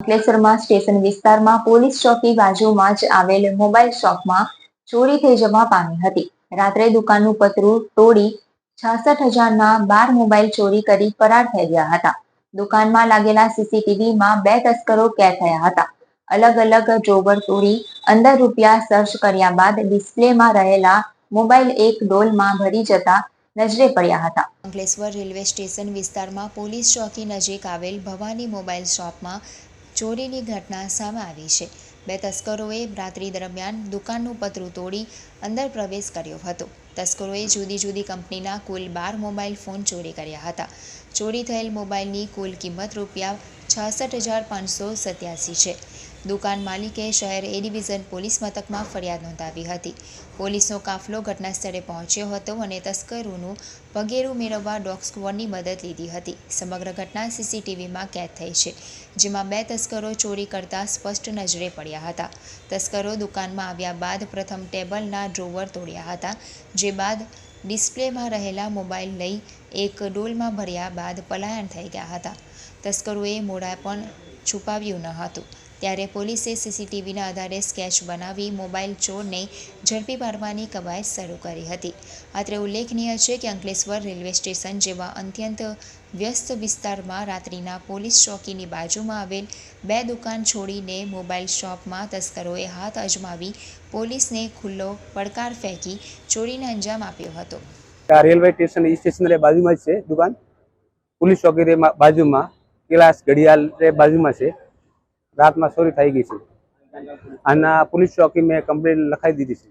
અંકલેશ્વરમાં સ્ટેશન વિસ્તારમાં પોલીસ ચોકી બાજુમાં જ આવેલ મોબાઈલ શોપમાં ચોરી થઈ જવા પામી હતી. રાત્રે દુકાનનું પતરું તોડી છાસઠ હજારના બાર મોબાઈલ ચોરી કરી ફરાર થઈ ગયા હતા. દુકાનમાં લાગેલા સીસીટીવીમાં બે તસ્કરો કેદ થયા હતા. અલગ અલગ ડ્રોવર તોડી અંદર રૂપિયા સર્ચ કર્યા બાદ ડિસ્પ્લેમાં રહેલા મોબાઈલ એક ડોલમાં ભરી જતા નજરે પડ્યા હતા. અંકલેશ્વર રેલવે સ્ટેશન વિસ્તારમાં પોલીસ ચોકી નજીક આવેલ ભવાની મોબાઈલ શોપમાં ચોરીની ઘટના સામે આવી છે. બે તસ્કરોએ રાત્રિ દરમિયાન દુકાનનું પતરું તોડી અંદર પ્રવેશ કર્યો હતો. તસ્કરોએ જુદી જુદી કંપનીના કુલ બાર મોબાઈલ ફોન ચોરી કર્યા હતા. ચોરી થયેલ મોબાઈલની કુલ કિંમત રૂપિયા છાસઠ હજાર પાંચસો સત્યાસી છે. દુકાન માલિકે શહેર એ ડિવિઝન પોલીસ મથકમાં ફરિયાદ નોંધાવી હતી. પોલીસનો કાફલો ઘટના સ્થળે પહોંચ્યો હતો અને તસ્કરોનું પગેરું મેળવવા ડોગ સ્કવોડની મદદ લીધી હતી. સમગ્ર ઘટના સીસીટીવીમાં કેદ થઈ છે, જેમાં બે તસ્કરો ચોરી કરતા સ્પષ્ટ નજરે પડ્યા હતા. તસ્કરો દુકાનમાં આવ્યા બાદ પ્રથમ ટેબલના ડ્રોવર તોડ્યા હતા, જે બાદ ડિસ્પ્લેમાં રહેલા મોબાઈલ લઈ એક ડોલમાં ભર્યા બાદ પલાયન થઈ ગયા હતા. તસ્કરોએ મોડા પણ છુપાવ્યું ન હતું. ત્યારે પોલીસે સીસીટીવીના આધારે સ્કેચ બનાવી મોબાઈલ ચોરને ઝડપી પાડવાની કવાયત શરૂ કરી હતી. અત્રે ઉલ્લેખનીય છે કે અંકલેશ્વર રેલવે સ્ટેશન જેવા અત્યંત વ્યસ્ત વિસ્તારમાં રાત્રિના પોલીસ ચોકીની બાજુમાં આવેલ બે દુકાન છોડીને મોબાઈલ શોપમાં તસ્કરોએ હાથ અજમાવી પોલીસને ખુલ્લો પડકાર ફેંકી ચોરીને અંજામ આપ્યો હતો. આ રેલવે સ્ટેશન સ્ટેશનરી બાજુમાં છે દુકાન. પોલીસ ચોકી બાજુમાં, ક્લાસ ઘડિયાળ બાજુમાં છે. રાતમાં ચોરી થઈ ગઈ છે. આના પોલીસ ચોકી મેં કમ્પ્લેન લખાઈ દીધી છે.